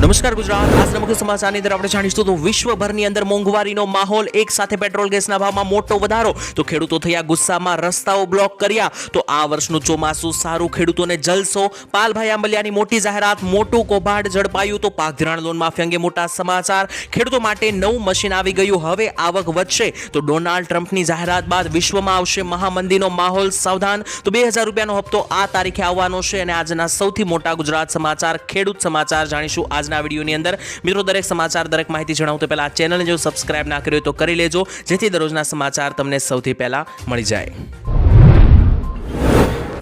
નમસ્કાર ગુજરાત. આજના મુખ્ય સમાચારની અંદર આપણે જાણીશું તો વિશ્વભરની અંદર મોંઘવારીનો માહોલ, એક સાથે પેટ્રોલ ગેસના ભાવમાં મોટો વધારો. તો ખેડૂતો થયા ગુસ્સામાં, રસ્તાઓ બ્લોક કર્યા. તો આ વર્ષનું ચોમાસું સારું ખેડૂતોને જલસો. પાલભાઈ આંબલિયાની મોટી જાહેરાત, મોટું કૌભાંડ ઝડપાયું. તો પાક ધિરાણ લોન માફી અંગે મોટા સમાચાર. ખેડૂતો માટે નવું મશીન આવી ગયું. હવે આવક વધશે. તો ડોનાલ્ડ ટ્રમ્પની જાહેરાત બાદ વિશ્વમાં આવશે મહામંદીનો માહોલ સાવધાન. તો બે હજાર રૂપિયાનો હપ્તો આ તારીખે આવવાનો છે. અને આજના સૌથી મોટા ગુજરાત સમાચાર, ખેડૂત સમાચાર જાણીશું. આજના વિડીયોની અંદર. મિત્રો, દરેક સમાચાર, દરેક માહિતી જણાવું તો પહેલાં આ ચેનલને જો સબસ્ક્રાઇબ ના કર્યું તો કરી લેજો, જેથી દરરોજના સમાચાર તમને સૌથી પહેલા મળી જાય.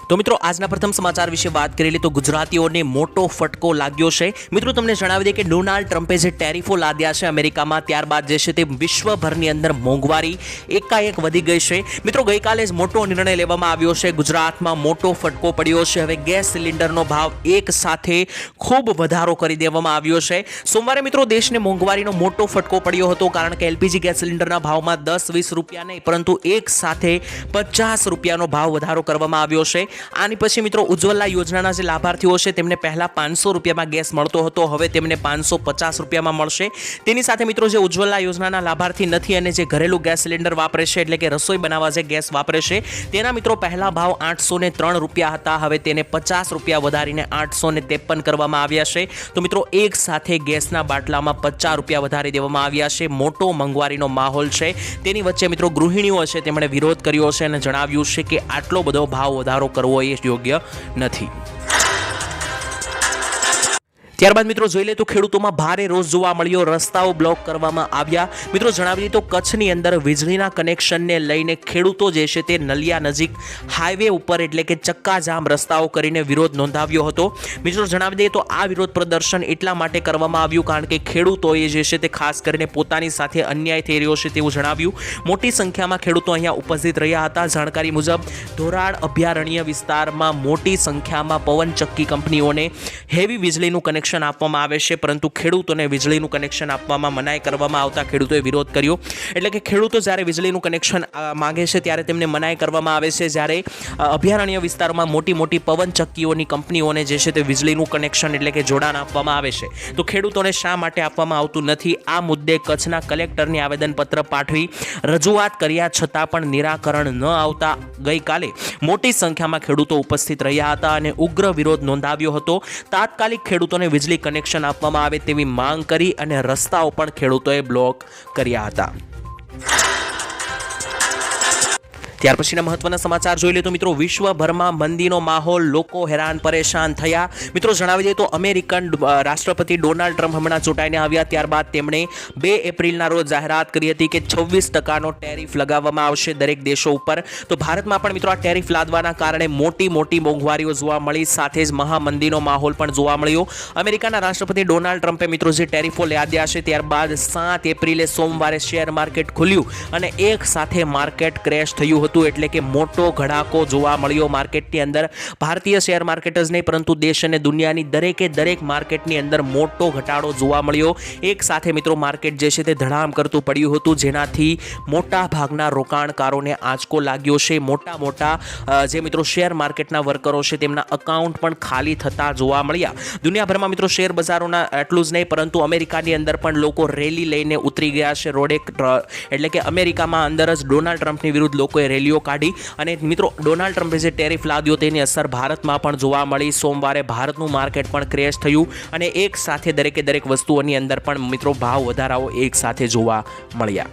તો મિત્રો, આજના પ્રથમ સમાચાર વિશે વાત કરી લે તો ગુજરાતીઓને મોટો ફટકો લાગ્યો છે. મિત્રો, તમને જણાવી દઈએ કે ડોનાલ્ડ ટ્રમ્પે જે ટેરિફો લાદ્યા છે અમેરિકામાં, ત્યારબાદ જે છે તે વિશ્વભરની અંદર મોંઘવારી એકાએક વધી ગઈ છે. મિત્રો, ગઈકાલે જ મોટો નિર્ણય લેવામાં આવ્યો છે. ગુજરાતમાં મોટો ફટકો પડ્યો છે. હવે ગેસ સિલિન્ડરનો ભાવ એક સાથે ખૂબ વધારો કરી દેવામાં આવ્યો છે. સોમવારે, મિત્રો, દેશને મોંઘવારીનો મોટો ફટકો પડ્યો હતો, કારણ કે એલપીજી ગેસ સિલિન્ડરના ભાવમાં દસ વીસ રૂપિયા નહીં, પરંતુ એક સાથે પચાસ રૂપિયાનો ભાવ વધારો કરવામાં આવ્યો છે. આની પછી મિત્રો ઉજ્જવલા યોજનાના જે લાભાર્થીઓ છે, તેમને પહેલાં પાંચસો રૂપિયામાં ગેસ મળતો હતો, હવે તેમને પાંચસો પચાસ રૂપિયામાં મળશે. તેની સાથે મિત્રો જે ઉજ્જવલા યોજનાના લાભાર્થી નથી અને જે ઘરેલું ગેસ સિલિન્ડર વાપરે છે, એટલે કે રસોઈ બનાવવા જે ગેસ વાપરે છે, તેના મિત્રો પહેલા ભાવ આઠસો ત્રણ રૂપિયા હતા, હવે તેને પચાસ રૂપિયા વધારીને આઠસો ને ત્રેપન કરવામાં આવ્યા છે. તો મિત્રો એક સાથે ગેસના બાટલામાં પચાસ રૂપિયા વધારી દેવામાં આવ્યા છે. મોટો મોંઘવારીનો માહોલ છે. તેની વચ્ચે મિત્રો ગૃહિણીઓ છે, તેમણે વિરોધ કર્યો છે અને જણાવ્યું છે કે આટલો બધો ભાવ વધારો કરવો એ યોગ્ય નથી. ત્યારબાદ મિત્રો જોઈ લે તો ખેડૂતોમાં ભારે રોષ જોવા મળ્યો. રસ્તાઓ બ્લોક કરવામાં આવ્યા. મિત્રો જણાવી તો કચ્છની અંદર વીજળીના કનેક્શનને લઈને ખેડૂતો જે છે તે નલિયા નજીક હાઈવે ઉપર એટલે કે ચક્કાજામ રસ્તાઓ કરીને વિરોધ નોંધાવ્યો હતો. મિત્રો જણાવી દઈએ તો આ વિરોધ પ્રદર્શન એટલા માટે કરવામાં આવ્યું કારણ કે ખેડૂતોએ જે છે તે ખાસ કરીને પોતાની સાથે અન્યાય થઈ રહ્યો છે તેવું જણાવ્યું. મોટી સંખ્યામાં ખેડૂતો અહીંયા ઉપસ્થિત રહ્યા હતા. જાણકારી મુજબ ધોરાડ અભયારણ્ય વિસ્તારમાં મોટી સંખ્યામાં પવનચક્કી કંપનીઓને હેવી વીજળીનું કનેક્શન કનેક્શન આપવામાં આવે છે, પરંતુ ખેડૂતોને વીજળીનું કનેક્શન આપવામાં, મનાઈ કરવામાં આવતા ખેડૂતોએ વિરોધ કર્યો. એટલે કે ખેડૂતો જ્યારે વીજળીનું કનેક્શન માગે છે, ત્યારે તેમને મનાઈ કરવામાં આવે છે. જ્યારે અભયારણ્ય વિસ્તારમાં મોટી મોટી પવનચક્કીઓની કંપનીઓને જે છે તે વીજળીનું કનેક્શન એટલે કે જોડાણ આપવામાં આવે છે. તો ખેડૂતોને શા માટે આપવામાં આવતું નથી? આ મુદ્દે કચ્છના કલેક્ટરને આવેદનપત્ર પાઠવી રજૂઆત કર્યા છતાં પણ નિરાકરણ ન આવતા ગઈકાલે મોટી સંખ્યામાં ખેડૂતો ઉપસ્થિત રહ્યા હતા અને ઉગ્ર વિરોધ નોંધાવ્યો હતો. તાત્કાલિક ખેડૂતોને વીજળી કનેક્શન આપવામાં આવે તેવી માંગ કરી અને રસ્તાઓ પણ ખેડૂતોએ બ્લોક કર્યા હતા. ત્યાર પછીના મહત્વના સમાચાર જોઈ લે તો મિત્રો, વિશ્વભરમાં મંદીનો માહોલ, લોકો હેરાન, પરેશાન થયા. મિત્રો, જણાવી દઈએ તો અમેરિકન રાષ્ટ્રપતિ ડોનાલ્ડ ટ્રમ્પ હમણાં ચૂંટાઈને આવ્યા. ત્યારબાદ તેમણે બે એપ્રિલના રોજ જાહેરાત કરી હતી કે છવ્વીસ ટકાનો ટેરિફ લગાવવામાં આવશે દરેક દેશો ઉપર. તો ભારતમાં પણ મિત્રો, આ ટેરિફ લાદવાના કારણે મોટી મોટી મોંઘવારીઓ જોવા મળી. સાથે જ મહામંદીનો માહોલ પણ જોવા મળ્યો. અમેરિકાના રાષ્ટ્રપતિ ડોનાલ્ડ ટ્રમ્પે મિત્રો, જે ટેરિફો લાદ્યા છે, ત્યારબાદ સાત એપ્રિલે સોમવારે શેર માર્કેટ ખુલ્યું અને એક સાથે માર્કેટ ક્રેશ થયું હતું. એટલે કે મોટો ઘડાકો જોવા મળ્યો માર્કેટની અંદર. ભારતીય શેર માર્કેટ જ નહીં, પરંતુ દેશ અને દુનિયાની દરેકે દરેક માર્કેટની અંદર મોટો ઘટાડો જોવા મળ્યો. એક સાથે મિત્રો માર્કેટ જે છે તે ધડામ કરતું પડ્યું હતું, જેનાથી મોટા ભાગના રોકાણકારોને આંચકો લાગ્યો છે. મોટા મોટા જે મિત્રો શેર માર્કેટના વર્કરો છે તેમના અકાઉન્ટ પણ ખાલી થતા જોવા મળ્યા. દુનિયાભરમાં મિત્રો શેર બજારોના એટલું જ નહીં, પરંતુ અમેરિકાની અંદર પણ લોકો રેલી લઈને ઉતરી ગયા છે. રોડે એટલે કે અમેરિકામાં અંદર જ ડોનાલ્ડ ટ્રમ્પની વિરુદ્ધ લોકોએ રેલીઓ કાઢી અને મિત્રો, ડોનાલ્ડ ટ્રમ્પે જે ટેરિફ લાદ્યો તેની અસર ભારતમાં પણ જોવા મળી. સોમવારે ભારતનું માર્કેટ પણ ક્રેશ થયું અને એક સાથે દરેકે દરેક વસ્તુઓની અંદર પણ મિત્રો, ભાવ વધારાઓ એક સાથે જોવા મળ્યા.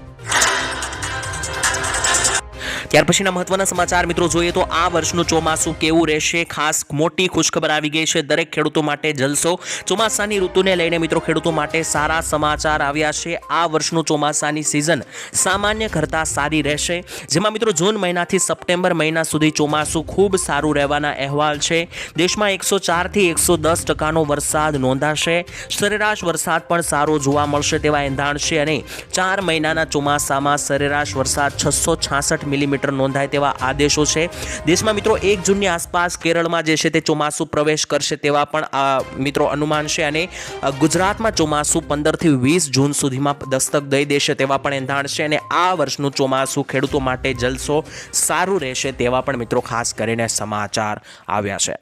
ત્યાર પછીના મહત્વના સમાચાર મિત્રો જોઈએ તો આ વર્ષનું ચોમાસું કેવું રહેશે? ખાસ મોટી ખુશખબર આવી ગઈ છે દરેક ખેડૂતો માટે જલસો. ચોમાસાની ઋતુને લઈને મિત્રો ખેડૂતો માટે સારા સમાચાર આવ્યા છે. આ વર્ષનું ચોમાસાની સિઝન સામાન્ય કરતાં સારી રહેશે. જેમાં મિત્રો જૂન મહિનાથી સપ્ટેમ્બર મહિના સુધી ચોમાસું ખૂબ સારું રહેવાના અહેવાલ છે. દેશમાં એકસો ચારથી એકસો દસ ટકાનો વરસાદ નોંધાશે. સરેરાશ વરસાદ પણ સારો જોવા મળશે તેવા એંધાણ છે અને ચાર મહિનાના ચોમાસામાં સરેરાશ વરસાદ છસો છાસઠ મિલીમીટર નોંધાય તેવા આદેશો છે. દેશમાં મિત્રો એક જૂનની આસપાસ કેરળમાં જે છે તે ચોમાસું પ્રવેશ કરશે તેવા પણ મિત્રો અનુમાન છે અને ગુજરાતમાં ચોમાસું પંદરથી વીસ જૂન સુધીમાં દસ્તક દઈ દેશે તેવા પણ એંધાણ છે અને આ વર્ષનું ચોમાસું ખેડૂતો માટે જલસો સારું રહેશે તેવા પણ મિત્રો ખાસ કરીને સમાચાર આવ્યા છે.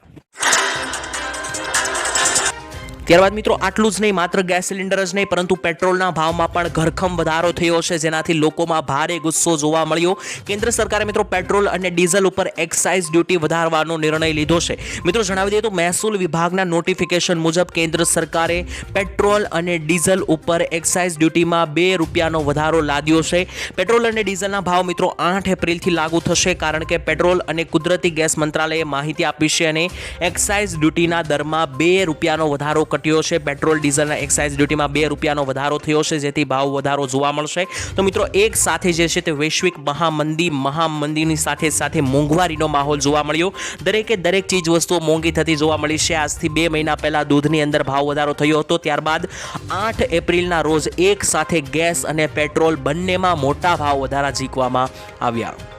ત્યારબાદ મિત્રો, આટલું જ નહીં, માત્ર ગેસ સિલિન્ડર જ નહીં, પરંતુ પેટ્રોલના ભાવમાં પણ ઘરખમ વધારો થયો છે, જેનાથી લોકોમાં ભારે ગુસ્સો જોવા મળ્યો. કેન્દ્ર સરકારે મિત્રો, પેટ્રોલ અને ડીઝલ ઉપર એક્સાઇઝ ડ્યુટી વધારવાનો નિર્ણય લીધો છે. મિત્રો, જણાવી દઈએ તો મહેસૂલ વિભાગના નોટિફિકેશન મુજબ કેન્દ્ર સરકારે પેટ્રોલ અને ડીઝલ ઉપર એક્સાઇઝ ડ્યુટીમાં બે રૂપિયાનો વધારો લાદ્યો છે. પેટ્રોલ અને ડીઝલના ભાવ મિત્રો, આઠ એપ્રિલથી લાગુ થશે, કારણ કે પેટ્રોલ અને કુદરતી ગેસ મંત્રાલયે માહિતી આપી છે અને એક્સાઇઝ ડ્યુટીના દરમાં બે રૂપિયાનો વધારો ઘટ્યો છે. પેટ્રોલ, ડીઝલના એક્સાઇઝ ડ્યુટીમાં બે રૂપિયાનો વધારો થયો છે, જેથી ભાવ વધારો જોવા મળશે. તો મિત્રો, એક સાથે જે છે તે વૈશ્વિક મહામંદી, મહામંદીની સાથે સાથે મોંઘવારીનો માહોલ જોવા મળ્યો. દરેકે દરેક ચીજ વસ્તુઓ મોંઘી થતી જોવા મળી છે. આજથી બે મહિના પહેલાં દૂધની અંદર ભાવ વધારો થયો હતો. ત્યારબાદ આઠ એપ્રિલના રોજ એક સાથે ગેસ અને પેટ્રોલ બંનેમાં મોટા ભાવ વધારા ઝીકવામાં આવ્યા.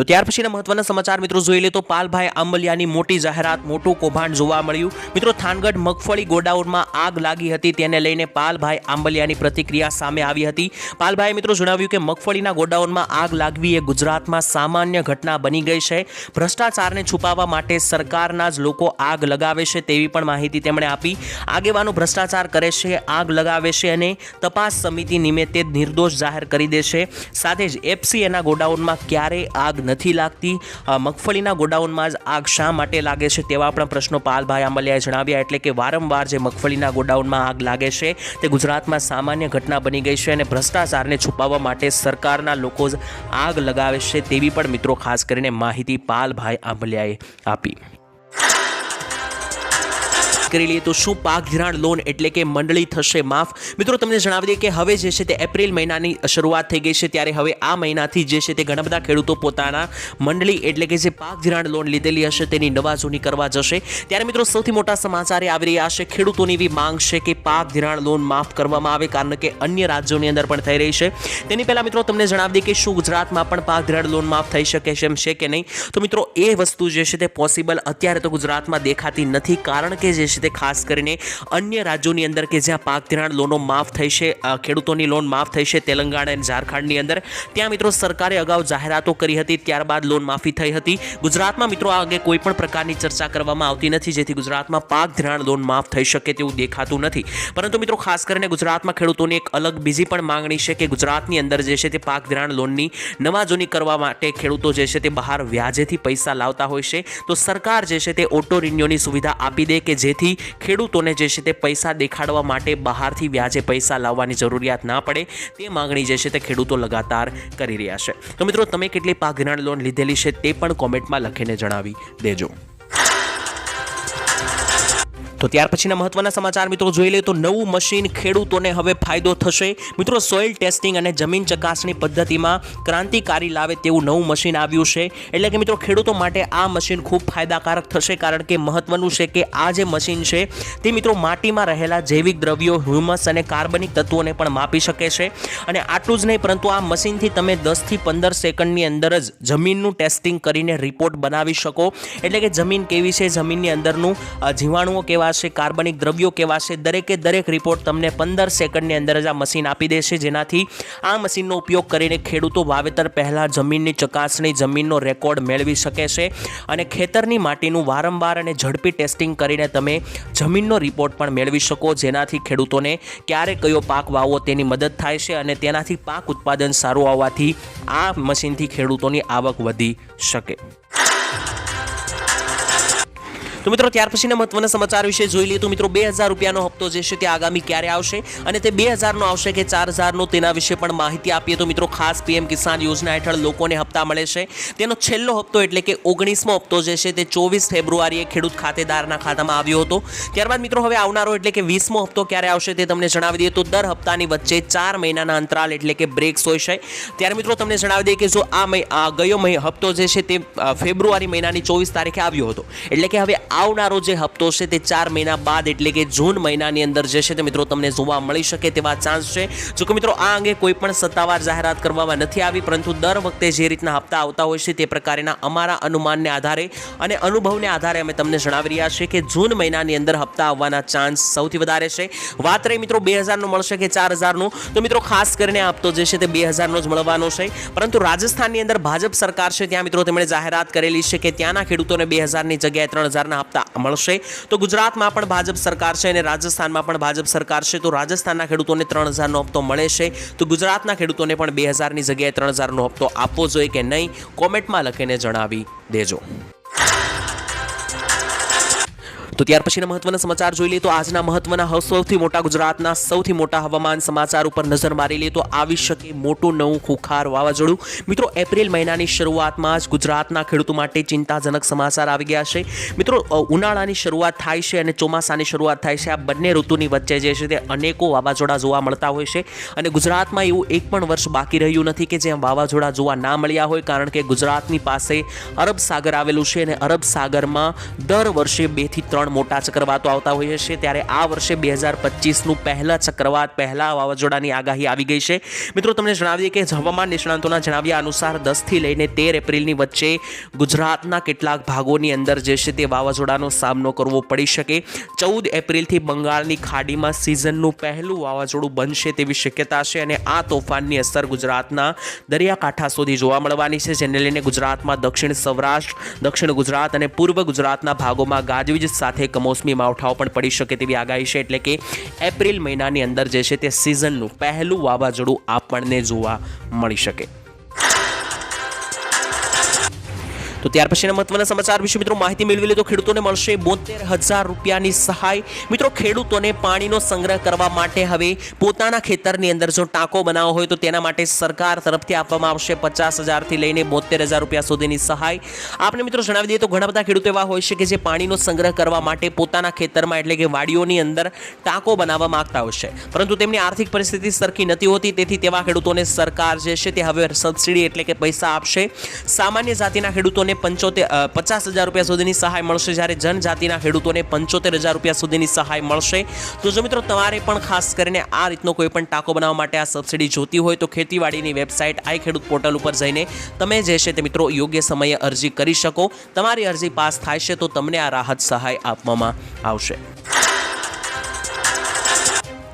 તો ત્યાર પછીના મહત્વના સમાચાર મિત્રો જોઈ લે તો પાલભાઈ આંબલિયાની મોટી જાહેરાત, મોટું કૌભાંડ જોવા મળ્યું. મિત્રો થાનગઢ મગફળી ગોડાઉનમાં આગ લાગી હતી, તેને લઈને પાલભાઈ આંબલિયાની પ્રતિક્રિયા સામે આવી હતી. પાલભાઈએ મિત્રો જણાવ્યું કે મગફળીના ગોડાઉનમાં આગ લાગવી એ ગુજરાતમાં સામાન્ય ઘટના બની ગઈ છે. ભ્રષ્ટાચારને છુપાવવા માટે સરકારના જ લોકો આગ લગાવે છે તેવી પણ માહિતી તેમણે આપી. આગેવાનો ભ્રષ્ટાચાર કરે છે, આગ લગાવે છે અને તપાસ સમિતિ નિમિત્તે નિર્દોષ જાહેર કરી દેશે સાથે જ એફસીએના ગોડાઉનમાં ક્યારેય આગ નથી લાગતી. મગફળીના ગોડાઉનમાં જ આગ શા માટે લાગે છે તેવા પણ પ્રશ્નો પાલભાઈ આંબલિયાએ જણાવ્યા એટલે કે વારંવાર જે મગફળીના ગોડાઉનમાં આગ લાગે છે તે ગુજરાતમાં સામાન્ય ઘટના બની ગઈ છે અને ભ્રષ્ટાચારને છુપાવવા માટે સરકારના લોકો જ આગ લગાવે છે તેવી પણ મિત્રો ખાસ કરીને માહિતી પાલભાઈ આંબલિયાએ આપી. કરી લઈએ તો શું પાક ધિરાણ લોન એટલે કે મંડળી થશે? માફ. મિત્રો, તમને જણાવી દઈએ કે હવે જે છે તે એપ્રિલ મહિનાની શરૂઆત થઈ ગઈ છે, ત્યારે હવે આ મહિનાથી જે છે તે ઘણા બધા ખેડૂતો પોતાના મંડળી એટલે કે જે પાક ધિરાણ લોન લીધેલી હશે તેની નવાજૂની કરવા જશે. ત્યારે મિત્રો, સૌથી મોટા સમાચાર એ આવી રહ્યા છે, ખેડૂતોની એવી માંગ છે કે પાક ધિરાણ લોન માફ કરવામાં આવે, કારણ કે અન્ય રાજ્યોની અંદર પણ થઈ રહી છે. તેની પહેલાં મિત્રો, તમને જણાવી દઈએ કે શું ગુજરાતમાં પણ પાક ધિરાણ લોન માફ થઈ શકે છે, એમ છે કે નહીં? તો મિત્રો, એ વસ્તુ જે છે તે પોસિબલ અત્યારે તો ગુજરાતમાં દેખાતી નથી, કારણ કે જે છે તે ખાસ કરીને અન્ય રાજ્યોની અંદર કે જ્યાં પાક ધિરાણ લોનો માફ થઈ છે ખેડૂતોની લોન માફ થઈ છે તેલંગાણા અને ઝારખંડની અંદર. ત્યાં મિત્રો સરકારે અગાઉ જાહેરાતો કરી હતી, ત્યારબાદ લોન માફી થઈ હતી. ગુજરાતમાં મિત્રો આ અંગે કોઈ પણ પ્રકારની ચર્ચા કરવામાં આવતી નથી, જેથી ગુજરાતમાં પાક ધિરાણ લોન માફ થઈ શકે તેવું દેખાતું નથી. પરંતુ મિત્રો ખાસ કરીને ગુજરાતમાં ખેડૂતોની એક અલગ બીજી પણ માંગણી છે કે ગુજરાતની અંદર જે છે તે પાક ધિરાણ લોનની નવાજૂની કરવા માટે ખેડૂતો જે છે તે બહાર વ્યાજેથી પૈસા લાવતા હોય છે. તો સરકાર જે છે તે ઓટો રિન્યુની સુવિધા આપી દે કે જેથી ખેડૂતોને જે છે તે પૈસા દેખાડવા માટે બહારથી વ્યાજે પૈસા લાવવાની જરૂરિયાત ના પડે તે માંગણી જે છે તે ખેડૂતો લગાતાર કરી રહ્યા છે. તો મિત્રો, તમે કેટલી પાક ધિરાણ લોન લીધેલી છે તે પણ કોમેન્ટમાં લખીને જણાવી દેજો. તો ત્યાર પછીના મહત્વના સમાચાર મિત્રો જોઈ લઈએ તો નવું મશીન ખેડૂતોને હવે ફાયદો થશે. મિત્રો સોઇલ ટેસ્ટિંગ અને જમીન ચકાસણી પદ્ધતિમાં ક્રાંતિકારી લાવે તેવું નવું મશીન આવ્યું છે. એટલે કે મિત્રો ખેડૂતો માટે આ મશીન ખૂબ ફાયદાકારક થશે કારણ કે મહત્વનું છે કે આ જે મશીન છે તે મિત્રો માટીમાં રહેલા જૈવિક દ્રવ્યો, હ્યુમસ અને કાર્બનિક તત્વોને પણ માપી શકે છે. અને આટલું જ નહીં પરંતુ આ મશીનથી તમે દસથી પંદર સેકન્ડની અંદર જ જમીનનું ટેસ્ટિંગ કરીને રિપોર્ટ બનાવી શકો. એટલે કે જમીન કેવી છે? જમીનની અંદરનું જીવાણુઓ કેવા છે, કાર્બનિક દ્રવ્યો કેવા દરેકે દરેક રિપોર્ટ તમને પંદર સેકન્ડની અંદર જ આ મશીન આપી દેશે. જેનાથી આ મશીનનો ઉપયોગ કરીને ખેડૂતો વાવેતર પહેલાં જમીનની ચકાસણી, જમીનનો રેકોર્ડ મેળવી શકે છે અને ખેતરની માટીનું વારંવાર અને ઝડપી ટેસ્ટિંગ કરીને તમે જમીનનો રિપોર્ટ પણ મેળવી શકો, જેનાથી ખેડૂતોને ક્યારે કયો પાક વાવવો તેની મદદ થાય છે અને તેનાથી પાક ઉત્પાદન સારું આવવાથી આ મશીનથી ખેડૂતોની આવક વધી શકે. તો મિત્રો, ત્યાર પછીના મહત્વના સમાચાર વિશે જોઈ લઈએ તો મિત્રો, બે હજાર રૂપિયાનો હપ્તો જે છે તે આગામી ક્યારે આવશે અને તે બે હજારનો આવશે કે ચાર હજારનો તેના વિશે પણ માહિતી આપીએ તો મિત્રો, ખાસ પીએમ કિસાન યોજના હેઠળ લોકોને હપ્તા મળે છે. તેનો છેલ્લો હપ્તો એટલે કે ઓગણીસમો હપ્તો જે છે તે ચોવીસ ફેબ્રુઆરીએ ખેડૂત ખાતેદારના ખાતામાં આવ્યો હતો. ત્યારબાદ મિત્રો, હવે આવનારો એટલે કે વીસમો હપ્તો ક્યારે આવશે તે તમને જણાવી દઈએ તો દર હપ્તાની વચ્ચે ચાર મહિનાના અંતરાલ એટલે કે બ્રેક્સ હોય છે. ત્યારે મિત્રો, તમને જણાવી દઈએ કે જો આ ગયો હપ્તો જે છે તે ફેબ્રુઆરી મહિનાની ચોવીસ તારીખે આવ્યો હતો. એટલે કે હવે આવનારો જે હપ્તો છે તે ચાર મહિના બાદ એટલે કે જૂન મહિનાની અંદર જે છે તે મિત્રો તમને જોવા મળી શકે તેવા ચાન્સ છે. જો કે મિત્રો, આ અંગે કોઈ પણ સત્તાવાર જાહેરાત કરવામાં નથી આવી, પરંતુ દર વખતે જે રીતના હપ્તા આવતા હોય છે તે પ્રકારના અમારા અનુમાનને આધારે અને અનુભવને આધારે અમે તમને જણાવી રહ્યા છીએ કે જૂન મહિનાની અંદર હપ્તા આવવાના ચાન્સ સૌથી વધારે છે. વાત રહી મિત્રો, બે હજારનું મળશે કે ચાર હજારનું? તો મિત્રો, ખાસ કરીને આ હપ્તો જે છે તે બે હજારનો જ મળવાનો છે. પરંતુ રાજસ્થાનની અંદર ભાજપ સરકાર છે, ત્યાં મિત્રો તેમણે જાહેરાત કરેલી છે કે ત્યાંના ખેડૂતોને બે હજારની જગ્યાએ ત્રણ હજારના આપતા મળશે તો ગુજરાતમાં પણ ભાજપ સરકાર છે અને રાજસ્થાનમાં પણ ભાજપ સરકાર છે. તો રાજસ્થાનના ખેડૂતોને ત્રણ હજારનો હપ્તો મળે છે. તો ગુજરાતના ખેડૂતોને પણ બે હજારની જગ્યાએ ત્રણ હજારનો હપ્તો આપવો જોઈએ કે નહીં? કોમેન્ટમાં લખીને જણાવી દેજો. તો ત્યાર પછીના મહત્વના સમાચાર જોઈ લઈએ તો આજના મહત્વના સૌથી મોટા ગુજરાતના સૌથી મોટા હવામાન સમાચાર ઉપર નજર મારી લઈએ તો આવી શકે મોટું નવું ખુખાર વાવાઝોડું. મિત્રો, એપ્રિલ મહિનાની શરૂઆતમાં જ ગુજરાતના ખેડૂતો માટે ચિંતાજનક સમાચાર આવી ગયા છે. મિત્રો ઉનાળાની શરૂઆત થાય છે અને ચોમાસાની શરૂઆત થાય છે. આ બંને ઋતુની વચ્ચે જે છે તે અનેકો વાવાઝોડા જોવા મળતા હોય છે. અને ગુજરાતમાં એવું એક પણ વર્ષ બાકી રહ્યું નથી કે જ્યાં વાવાઝોડા જોવા ના મળ્યા હોય, કારણ કે ગુજરાતની પાસે અરબ સાગર આવેલું છે અને અરબ સાગરમાં દર વર્ષે બેથી મોટા ચક્રવાતો આવતા હોઈએ છે ત્યારે આ વર્ષે બે હજાર પચીસનું પહેલાં ચક્રવાત, પહેલાં વાવાઝોડાની આગાહી આવી ગઈ છે. મિત્રો, તમને જણાવીએ કે હવામાન નિષ્ણાંતોના જણાવ્યા અનુસાર દસથી લઈને તેર એપ્રિલની વચ્ચે ગુજરાતના કેટલાક ભાગોની અંદર જે છે તે વાવાઝોડાનો સામનો કરવો પડી શકે. ચૌદ એપ્રિલથી બંગાળની ખાડીમાં સિઝનનું પહેલું વાવાઝોડું બનશે તેવી શક્યતા છે અને આ તોફાનની અસર ગુજરાતના દરિયાકાંઠા સુધી જોવા મળવાની છે, જેને લઈને ગુજરાતમાં દક્ષિણ સૌરાષ્ટ્ર, દક્ષિણ ગુજરાત અને પૂર્વ ગુજરાતના ભાગોમાં ગાજવીજ સાથે કમોસમી માવઠાઓ પણ પડી શકે તેવી આગાહી છે. એટલે કે એપ્રિલ મહિનાની અંદર જે છે તે સિઝનનું પહેલું વાવાઝોડું આપણને જોવા મળી શકે. તો ત્યાર પછીના મહત્વના સમાચાર વિશે મિત્રો માહિતી મેળવી લે તો ખેડૂતોને મળશે બોતેર હજાર રૂપિયાની સહાય. મિત્રો, ખેડૂતોને પાણીનો સંગ્રહ કરવા માટે હવે પોતાના ખેતરની અંદર જો ટાંકો બનાવવો હોય તો તેના માટે સરકાર તરફથી આપવામાં આવશે પચાસ હજારથી લઈને બોતેર હજાર રૂપિયા સુધીની સહાય. આપણે મિત્રો જણાવી દઈએ તો ઘણા બધા ખેડૂતો એવા હોય છે કે જે પાણીનો સંગ્રહ કરવા માટે પોતાના ખેતરમાં એટલે કે વાડીઓની અંદર ટાંકો બનાવવા માંગતા હોય છે. પરંતુ તેમની આર્થિક પરિસ્થિતિ સરખી નથી હોતી, તેથી તેવા ખેડૂતોને સરકાર જે છે તે હવે સબસિડી એટલે કે પૈસા આપશે. સામાન્ય જાતિના ખેડૂતોને પંચોતેર પચાસ હજાર રૂપિયા સુધીની સહાય મળશે. જ્યારે જનજાતિના ખેડૂતોને પંચોતેર હજાર રૂપિયા સુધીની સહાય મળશે. તો જો મિત્રો, તમારે પણ ખાસ કરીને આ રીતનો કોઈ પણ ટાંકો બનાવવા માટે આ સબસિડી જોતી હોય તો ખેતીવાડીની વેબસાઇટ આઈ ખેડૂત પોર્ટલ ઉપર જઈને તમે જે છે તે મિત્રો યોગ્ય સમયે અરજી કરી શકો. તમારી અરજી પાસ થાય છે તો તમને આ રાહત સહાય આપવામાં આવશે.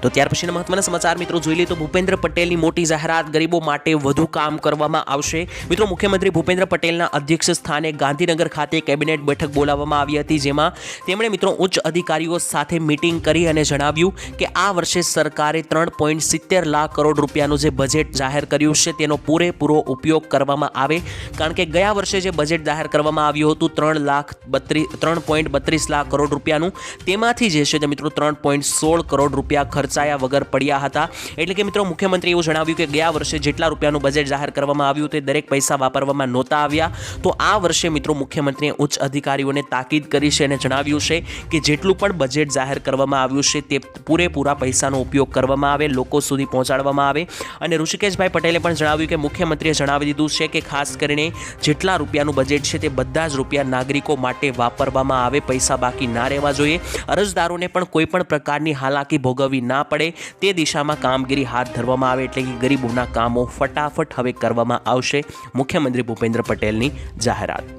તો ત્યાર પછીના મહત્વના સમાચાર મિત્રો જોઈ લઈએ તો ભૂપેન્દ્ર પટેલની મોટી જાહેરાત ગરીબો માટે વધુ કામ કરવામાં આવશે. મિત્રો મુખ્યમંત્રી ભૂપેન્દ્ર પટેલના અધ્યક્ષ સ્થાને ગાંધીનગર ખાતે કેબિનેટ બેઠક બોલાવવામાં આવી હતી, જેમાં તેમણે મિત્રો ઉચ્ચ અધિકારીઓ સાથે મિટિંગ કરી અને જણાવ્યું કે આ વર્ષે સરકારે ત્રણ પોઈન્ટ સિત્તેર લાખ કરોડ રૂપિયાનું જે બજેટ જાહેર કર્યું છે, તેનો પૂરેપૂરો ઉપયોગ કરવામાં આવે. કારણ કે ગયા વર્ષે જે બજેટ જાહેર કરવામાં આવ્યું હતું, ત્રણ લાખ બત્રીસ ત્રણ પોઈન્ટ બત્રીસ લાખ કરોડ રૂપિયાનું, તેમાંથી જે છે મિત્રો ત્રણ પોઈન્ટ સોળ કરોડ રૂપિયા ખર્ચાયા વગર પડ્યા હતા. એટલે કે મિત્રો, મુખ્યમંત્રીએ એવું જણાવ્યું કે ગયા વર્ષે જેટલા રૂપિયાનું બજેટ જાહેર કરવામાં આવ્યું તે દરેક પૈસા વાપરવામાં નહોતા આવ્યા. તો આ વર્ષે મિત્રો, મુખ્યમંત્રીએ ઉચ્ચ અધિકારીઓને તાકીદ કરી છે અને જણાવ્યું છે કે જેટલું પણ બજેટ જાહેર કરવામાં આવ્યું છે તે પૂરેપૂરા પૈસાનો ઉપયોગ કરવામાં આવે, લોકો સુધી પહોંચાડવામાં આવે. અને ઋષિકેશભાઈ પટેલે પણ જણાવ્યું કે મુખ્યમંત્રીએ જણાવી દીધું છે કે ખાસ કરીને જેટલા રૂપિયાનું બજેટ છે તે બધા જ રૂપિયા નાગરિકો માટે વાપરવામાં આવે, પૈસા બાકી ના રહેવા જોઈએ. અરજદારોને પણ કોઈપણ પ્રકારની હાલાકી ભોગવવી ના પડે તે દિશામાં કામગીરી હાથ ધરવામાં આવે એટલે કે ગરીબોના કામો ફટાફટ હવે કરવામાં આવશે. મુખ્યમંત્રી ભૂપેન્દ્ર પટેલની જાહેરાત.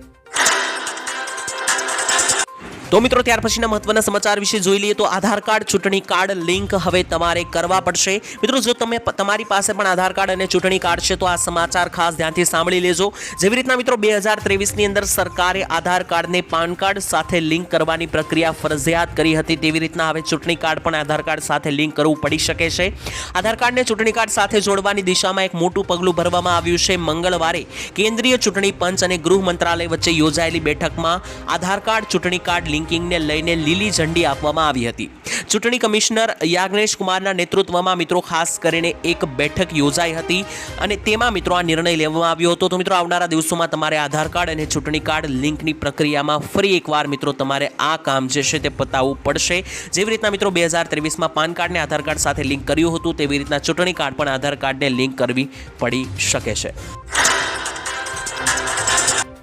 તો મિત્રો, ત્યાર પછીના મહત્વના સમાચાર વિશે જોઈ લઈએ તો આધાર કાર્ડ, ચૂંટણી કાર્ડ લિંક હવે તમારે કરવા પડશે. મિત્રો, જો તમે તમારી પાસે પણ આધાર કાર્ડ અને ચૂંટણી કાર્ડ છે, તો આ સમાચાર ખાસ ધ્યાનથી સાંભળી લેજો. જેવી રીતના મિત્રો, બે હજાર ત્રેવીસની અંદર સરકારે આધાર કાર્ડને પાન કાર્ડ સાથે લિંક કરવાની પ્રક્રિયા ફરજિયાત કરી હતી. તેવી રીતના હવે ચૂંટણી કાર્ડ પણ આધાર કાર્ડ સાથે લિંક કરવું પડી શકે છે. આધાર કાર્ડને ચૂંટણી કાર્ડ સાથે જોડવાની દિશામાં એક મોટું પગલું ભરવામાં આવ્યું છે. મંગળવારે કેન્દ્રીય ચૂંટણી પંચ અને ગૃહ મંત્રાલય વચ્ચે યોજાયેલી બેઠકમાં આધાર કાર્ડ, ચૂંટણી કાર્ડ લિંકિંગને લઈને લીલી ઝંડી આપવામાં આવી હતી. ચૂંટણી કમિશનર યાજ્ઞેશ કુમારના નેતૃત્વમાં મિત્રો ખાસ કરીને એક બેઠક યોજાઈ હતી અને તેમાં મિત્રો આ નિર્ણય લેવામાં આવ્યો હતો. તો મિત્રો, આવનારા દિવસોમાં તમારે આધાર કાર્ડ અને ચૂંટણી કાર્ડ લિંકની પ્રક્રિયામાં ફરી એકવાર મિત્રો તમારે આ કામ જે છે તે પતાવવું પડશે. જેવી રીતના મિત્રો બે હજાર ત્રેવીસમાં પાન કાર્ડને આધાર કાર્ડ સાથે લિંક કર્યું હતું, તેવી રીતના ચૂંટણી કાર્ડ પણ આધાર કાર્ડને લિંક કરવી પડી શકે છે.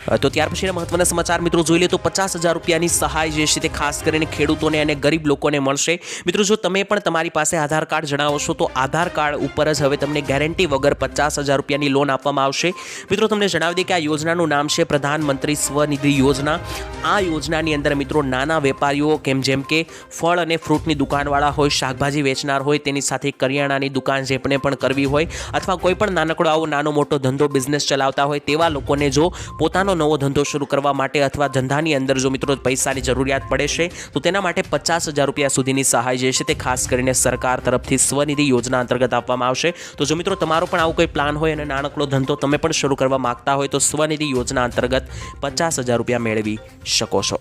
તો ત્યાર પછીના મહત્વના સમાચાર મિત્રો જોઈ લે તો પચાસ હજાર રૂપિયાની સહાય જે છે તે ખાસ કરીને ખેડૂતોને અને ગરીબ લોકોને મળશે. મિત્રો જો તમે પણ તમારી પાસે આધાર કાર્ડ જણાવો છો તો આધાર કાર્ડ ઉપર જ હવે તમને ગેરંટી વગર પચાસ હજાર રૂપિયાની લોન આપવામાં આવશે. મિત્રો તમને જણાવી દઈએ કે આ યોજનાનું નામ છે પ્રધાનમંત્રી સ્વનિધિ યોજના. આ યોજનાની અંદર મિત્રો નાના વેપારીઓ કેમ જેમ કે ફળ અને ફ્રૂટની દુકાનવાળા હોય, શાકભાજી વેચનાર હોય, તેની સાથે કરિયાણાની દુકાન જે પણ કરવી હોય, અથવા કોઈ પણ નાનકડો આવો નાનો મોટો ધંધો બિઝનેસ ચલાવતા હોય, તેવા લોકોને જો પોતાનો નાનકડો નવો ધંધો શરૂ કરવા માટે અથવા ધંધાની અંદર જો મિત્રો પૈસાની જરૂરિયાત પડે છે, તો તેના માટે પચાસ હજાર રૂપિયા સુધીની સહાય જે છે તે ખાસ કરીને સરકાર તરફથી સ્વનિધિ યોજના અંતર્ગત આપવામાં આવશે. તો જો મિત્રો તમારો પણ આવો કોઈ પ્લાન હોય અને નાનકડો ધંધો તમે પણ શરૂ કરવા માગતા હોય, તો સ્વનિધિ યોજના અંતર્ગત પચાસ હજાર રૂપિયા મેળવી શકો છો.